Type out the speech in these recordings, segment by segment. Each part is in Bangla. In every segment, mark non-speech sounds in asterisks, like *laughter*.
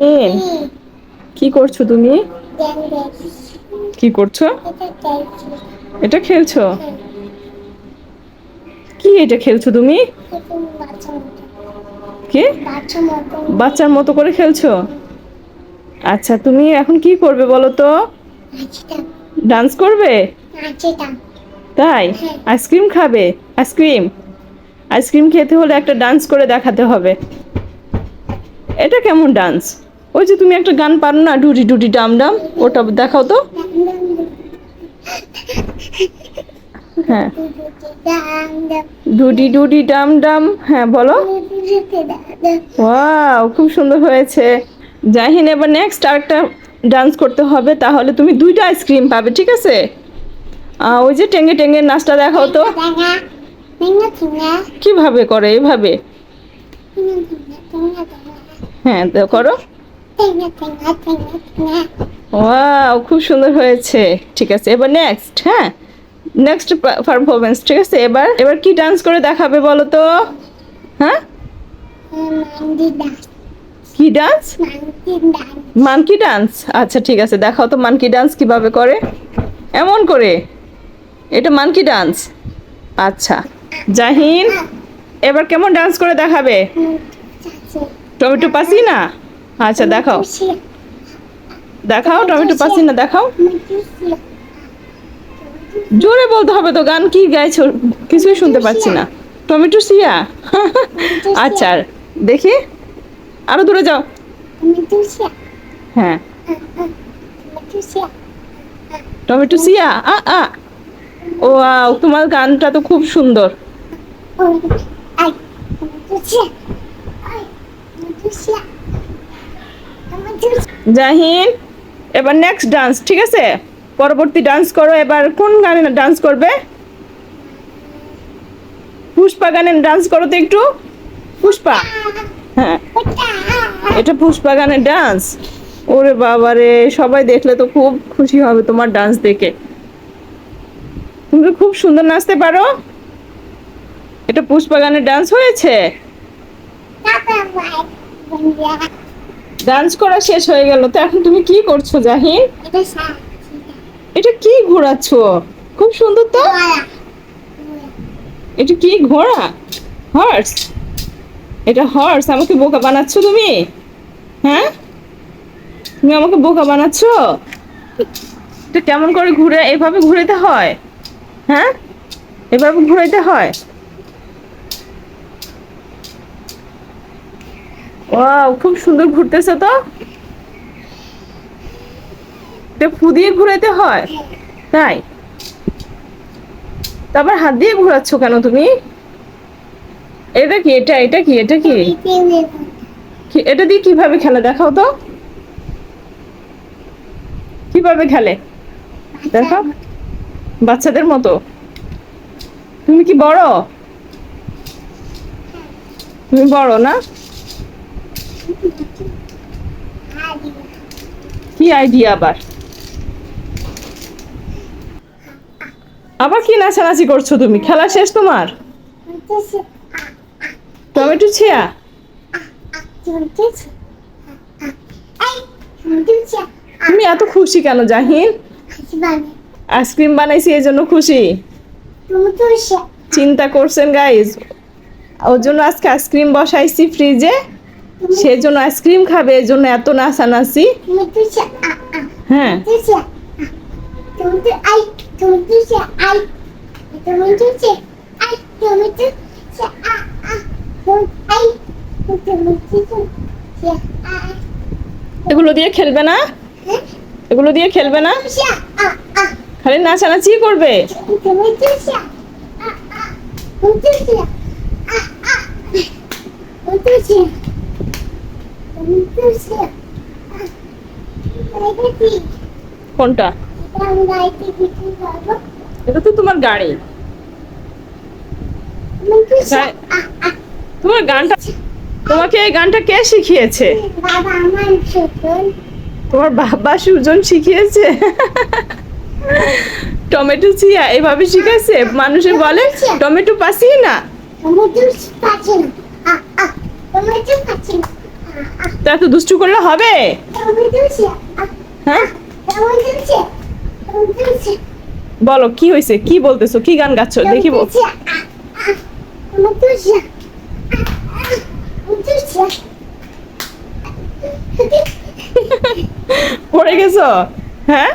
এন কি করছ তুমি? কি করছ? এটা খেলছো? কি এটা খেলছো তুমি? কি? বাচ্চার মতো করে খেলছো? আচ্ছা তুমি এখন কি করবে বলো তো? ডান্স করবে? তাই। আইসক্রিম খাবে? আইসক্রিম? আইসক্রিম খেতে হলে একটা ডান্স করে দেখাতে হবে। এটা কেমন ডান্স? ওই যে তুমি একটা গান পারো না ডুডি ডুডি ডাম ডাম, ওটা দেখাও তো। হ্যাঁ। ডুডি ডুডি ডাম ডাম হ্যাঁ বলো। খুব সুন্দর হয়েছে। এবার নেক্সট ডান্স করতে হবে, তাহলে তুমি দুইটা আইসক্রিম পাবে, ঠিক আছে? ওই যে টেঙ্গে টেঙ্গে নাচটা দেখাও তো। কীভাবে করে এইভাবে হ্যাঁ করো। ওয়াও খুব সুন্দর হয়েছে। ঠিক আছে, এবার নেক্সট হ্যাঁ? নেক্সট পারফরমেন্স ঠিক আছে? এবার এবার কি ডান্স করে দেখাবে বলো তো? হ্যাঁ? কি ডান্স মানকি ডান্স আচ্ছা ঠিক আছে, দেখাও তো মানকি ডান্স কীভাবে করে। এমন করে। এটা মানকি ডান্স আচ্ছা জাহিন, এবার কেমন ডান্স করে দেখাবে? টমেটো পাসি না আচ্ছা দেখাও। দেখাও টমেটো পাচ্ছি না দেখাও। জোরে বলতে হবে তো গান কি গাইছো? কিছুই শুনতে পাচ্ছি না। টমেটো সিয়া আচ্ছা আর দেখি। আরও দূরে যাও। হ্যাঁ। টমেটো সিয়া আ আ। ও আও, তোমার গানটা তো খুব সুন্দর। জাহিন, এবার নেক্সট ডান্স ঠিক আছে? পরবর্তী ডান্স করো, এবার কোন গানে ডান্স করবে? পুষ্পা গানে ডান্স করো তো একটু। পুষ্পা। হ্যাঁ। এটা পুষ্পা গানের ডান্স ওরে বাবারে সবাই দেখলে তো খুব খুশি হবে তোমার ডান্স দেখে। তুমি খুব সুন্দর নাচতে পারো। এটা পুষ্পা গানের ডান্স হয়েছে? ডান্স করা শেষ হয়ে গেল তো এখন তুমি কি করছ জাহিন? এটা কি ঘোরাচ্ছ? খুব সুন্দর তো? এটা কি ঘোড়া? হর্স এটা হর্স আমাকে বোকা বানাচ্ছ তুমি? হ্যাঁ? তুমি আমাকে বোকা বানাচ্ছ? এটা কেমন করে ঘুরে এভাবে ঘুরাইতে হয়? হ্যাঁ? এভাবে ঘুরাইতে হয়? ওয়াও, খুব সুন্দর ঘুরতেছে তো? ফু দিয়ে ঘুরাইতে হয়? তাই? তারপর হাত দিয়ে কেন তুমি? এটা কি? এটা এটা কি? এটা কি- এটা দিয়ে কীভাবে খেলে দেখাও তো। কীভাবে খেলে? দেখো বাচ্চাদের মতো। তুমি কি বড়? তুমি বড় না? কি আইডিয়া আবার। আবার কি নাচানাচি করছ তুমি? খেলা শেষ তোমার? টমেটো ছিয়া? তুমি এত খুশি কেন, জাহিন? আইসক্রিম বানাইছি এই জন্য খুশি। চিন্তা করছেন গাইজ ওর জন্য আজকে আইসক্রিম বসাইছি ফ্রিজে। সেই জন্য আইসক্রিম খাবে এই জন্য এত নাচানাচি। হ্যাঁ। এগুলো দিয়ে খেলবে না? এগুলো দিয়ে খেলবে না? খালি নাচানাচি করবে। কোনটা? এটা তো তোমার গাড়ি। তোমার গানটা তোমাকে এই গানটা কে শিখিয়েছে? তোমার বাবা সুজন শিখিয়েছে? টমেটো চিয়া, এভাবে শিখেছে? মানুষে বলে, টমেটো পাসি না? টমেটো পাচ্ছে না। টমেটো পাচ্ছে না। তো এত দুষ্টু করলে হবে? হ্যাঁ? বলো, কি হয়েছে? কি বলতেছো? কি গান গাচ্ছ? দেখি পড়ে গেছো? হ্যাঁ?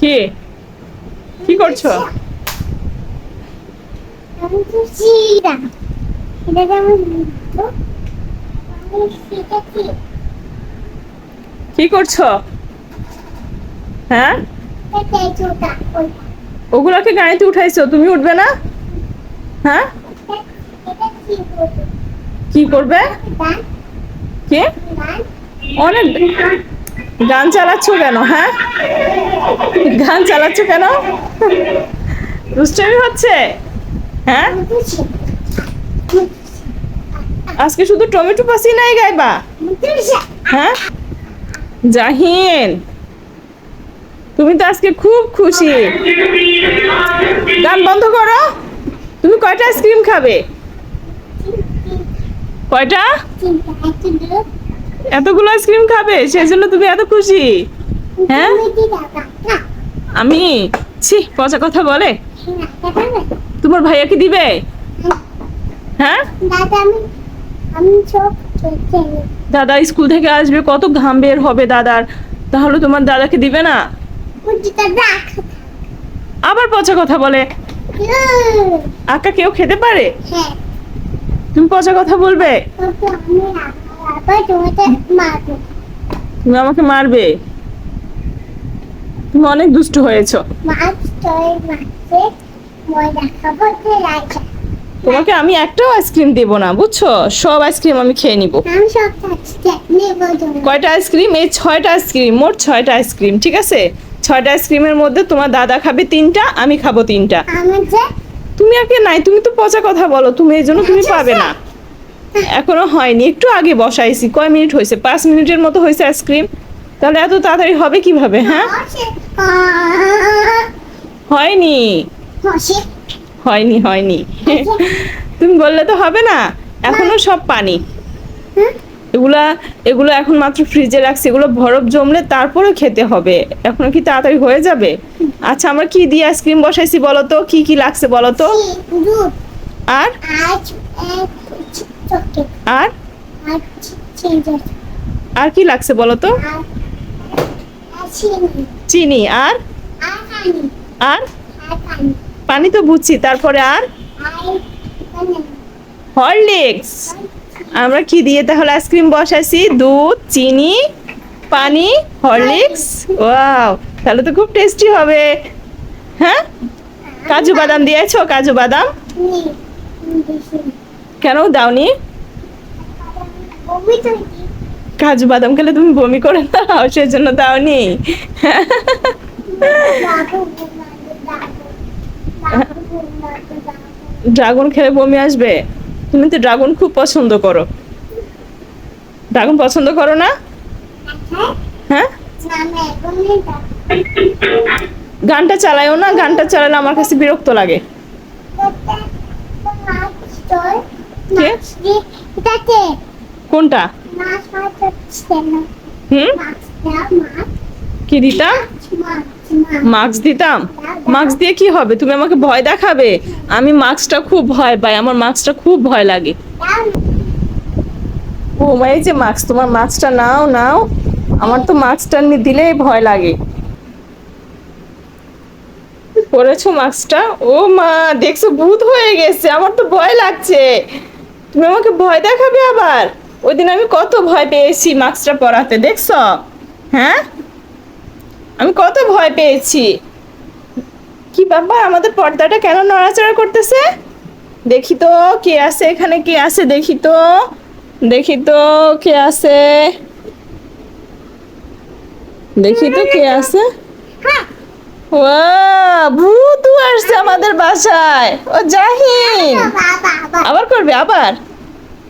কি? কি করছ? আমি তো চিরা এটা যেমন কি করছ? হ্যাঁ? ওগুলোকে গাড়িতে উঠাইছো তুমি উঠবে না? হ্যাঁ? কি করবে? কি? অনেক গান চালাচ্ছ কেন হ্যাঁ? গান চালাচ্ছ কেন? দুষ্টামি হচ্ছে? হ্যাঁ? আজকে শুধু টমেটো পাসি নাই গাইবা? হ্যাঁ? জাহিন, তুমি তো আজকে খুব খুশি। গান বন্ধ করো। তুমি কয়টা আইসক্রিম খাবে? কয়টা? এতগুলো আইসক্রিম খাবে সেই জন্য তুমি এত খুশি। হ্যাঁ? আমি? ছি, পচা কথা বলে। না ভাইয়া তোমার ভাইয়াকে দিবে? হ্যাঁ? দাদা আমি আমি সব খেতে দাদা স্কুল থেকে আসবে কত ঘাম বের হবে দাদার। তাহলে তোমার দাদাকে দিবে না? আবার পচা কথা বলে। আকা কেউ খেতে পারে? হ্যাঁ। তুমি পচা কথা বলবে? তুমি আমাকে মারবে? তুমি অনেক দুষ্ট হয়েছো। তোমাকে আমি একটাও আইসক্রিম দেব না বুঝছ? সব আইসক্রিম আমি খেয়ে নিব। কয়টা আইসক্রিম? এই ছয়টা আইসক্রিম মোট ছয়টা আইসক্রিম ঠিক আছে? ছয়টা আইসক্রিমের মধ্যে তোমার দাদা খাবে তিনটা আমি খাব তিনটা। তুমি আগে নাই তুমি তো পচা কথা বলো তুমি এই জন্য তুমি পাবে না। এখনও হয়নি একটু আগে বসাইছি কয় মিনিট হয়েছে? পাঁচ মিনিটের মতো হয়েছে আইসক্রিম। তাহলে এত তাড়াতাড়ি হবে কীভাবে হ্যাঁ? হয়নি? হয়নি হয়নি। তুমি বললে তো হবে না? এখনও সব পানি। এগুলা এগুলো এখন মাত্র ফ্রিজে রাখছি। এগুলো বরফ জমলে তারপরে খেতে হবে। এখনও কি তাড়াতাড়ি হয়ে যাবে? আচ্ছা আমরা কি দিয়ে আইসক্রিম বসাইছি বলো তো? কি কি লাগছে বলো তো? আর? আর আর? কি লাগছে বলো তো? চিনি। আর? আর? পানি তো বুঝছি, তারপরে আর? হরলিক্স আমরা কি দিয়ে তাহলে আইসক্রিম বসাইছি? দুধ, চিনি, পানি হরলিক্স ওয়াও তাহলে তো খুব টেস্টি হবে। হ্যাঁ? কাজু বাদাম দিয়েছ? কাজু বাদাম? কেন দাওনি? কাজু বাদাম খেলে তুমি বমি করে দাও সেই জন্য দাওনি। *laughs* ড্রাগন খেলে বমি আসবে? তুমি তো ড্রাগন খুব পছন্দ করো। ড্রাগন পছন্দ করো না? হ্যাঁ? গানটা চালায়ও না? গানটা চালালে আমার কাছে বিরক্ত লাগে। কোনটা? হুম? কি মাছ মাস্ক দিতাম? মাস্ক দিয়ে কি হবে? তুমি আমাকে ভয় দেখাবে? আমি মাস্কটা খুব ভয় পাই, আমার মাস্কটা খুব ভয় লাগে। ও মা এই যে মাস্ক তোমার মাস্কটা নাও নাও। আমার তো মাস্কটা দিলেই ভয় লাগে। পরেছো মাস্কটা ও মা, দেখছ, ভূত হয়ে গেছে। আমার তো ভয় লাগছে। তুমি আমাকে ভয় দেখাবে আবার? ওই দিন আমি কত ভয় পেয়েছি মাস্কটা পরাতে দেখছ? হ্যাঁ? আমি কত ভয় পেয়েছি। কি ব্যাপার, আমাদের পর্দাটা কেন নড়াচড়া করতেছে? দেখি তো, কে আছে এখানে, কে আছে, দেখি তো। দেখি তো, কে আছে। দেখি তো, কে আছে। ও ভূত আসছে আমাদের বাসায়। ও, জাহিন। আবার করবে, আবার?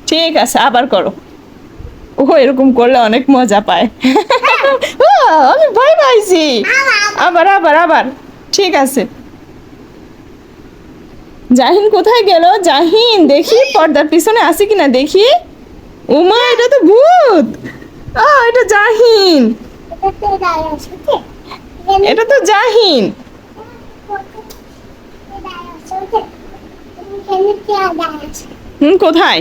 ঠিক আছে, আবার করো। ও এরকম করলে অনেক মজা পায়। আমি ভয় পাইছি। আবার আবার আবার। ঠিক আছে। জাহিন কোথায় গেল? জাহিন, দেখি পর্দার পিছনে আছে কিনা দেখি। উমা, এটা তো ভূত। এটা জাহিন। এটা তো জাহিন। কোথায়?